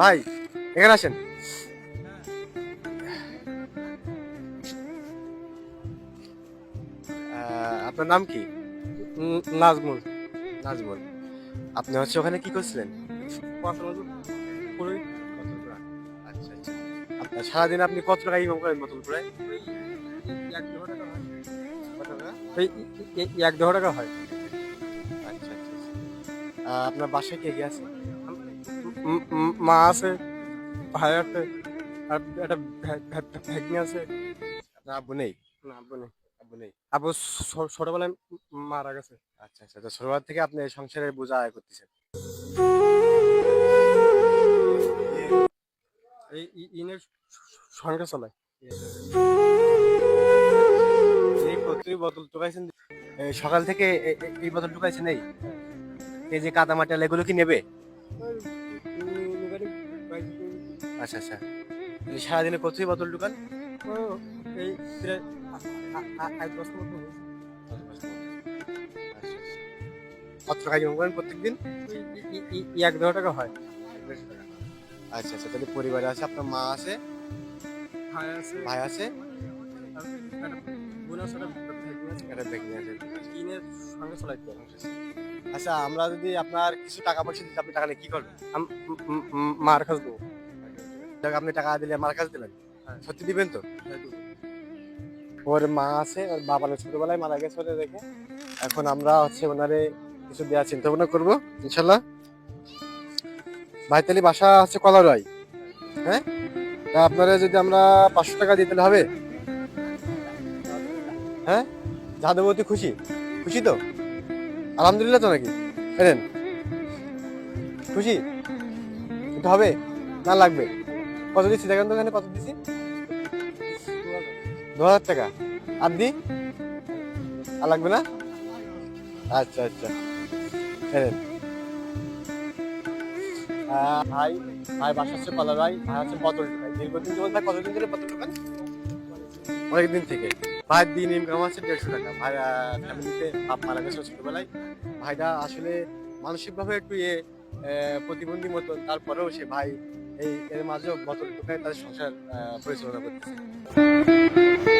ভাই এখানে আসেন। আপনার নাম কি? নাজমুল। নাজমুল। আপনি হচ্ছে ওখানে কি করছিলেন? আচ্ছা আচ্ছা। আপনার সারাদিন আপনি কত টাকা ইনকাম করেন বোতল করে এক দেড় টাকা হয়। আচ্ছা আচ্ছা আচ্ছা। আপনার বাসায় কে কে আছে? মা আছে ভাই আছে আর একটা ভ্যা- ভ্যা- আছে। আব্বু নেই? না আব্বু নেই। আব্বু নেই? আব্বু ছোটবেলায় মারা গেছে। আচ্ছা আচ্ছা তো ছোটবেলা থেকে আপনি সংসারের বোঝা আয় করতেছেন। এই ইনের সঙ্গে চলায় এই প্রতি বোতল টুকাইছেন এই সকাল থেকে এই বোতল টুকাইছেন এই এই যে কাদা মাটাল এগুলো কি নেবে? আচ্ছা আচ্ছা। সারাদিনে কতই বোতল টুকান ও, এই প্রায় বছর মতো। কত টাকা করেন প্রত্যেকদিন? এক দেড় হয়। আচ্ছা আচ্ছা তাহলে পরিবারে আছে আপনার মা আছে? ভাই আছে। ভাই আছে? একটা আছে ইনের সঙ্গে চলাইতে আচ্ছা আমরা যদি আপনার কিছু টাকা পয়সা দিতে আপনি টাকা নিয়ে কি করবেন? মার কাছে দেবো। আপনি টাকা দিলে মার কাছে দিলেন। হ্যাঁ। সত্যি দিবেন তো? ওর মা আছে ওর বাবা ছোটবেলায় মারা গেছে ওরে রেখে এখন আমরা হচ্ছে ওনারে কিছু দেওয়ার চিন্তা ভাবনা করব ইনশাল্লাহ। ভাই তালি বাসা হচ্ছে কলারয় হ্যাঁ? তা আপনারা যদি আমরা পাঁচশো টাকা দিতে হবে? হ্যাঁ? যাদবতী খুশি? খুশি তো? আলহামদুলিল্লাহ তো নাকি? এলেন খুশি? এটা হবে? না লাগবে। কত দিচ্ছি? দেখেন তো এখানে কত দিচ্ছি? দু হাজার টাকা। আর দি? আর লাগবে না? আচ্ছা আচ্ছা। আহ, ভাই ভাই বাসা হচ্ছে কলা ভাই। ভাই হচ্ছে বদল ভাই দীর্ঘদিন যেমন ভাই কতদিন ধরে বদল দোকান অনেকদিন থেকে। ভাইয়ের দিন ইনকাম আছে দেড়শো টাকা। ভাই ফ্যামিলিতে বাপ মারা গেছে ছোটবেলায়। ভাইটা আসলে মানসিকভাবে একটু ইয়ে প্রতিবন্ধী মতো। তারপরেও সে ভাই এই এর মাঝেও বোতল ঢুকায় তাদের সংসার পরিচালনা করতেছে।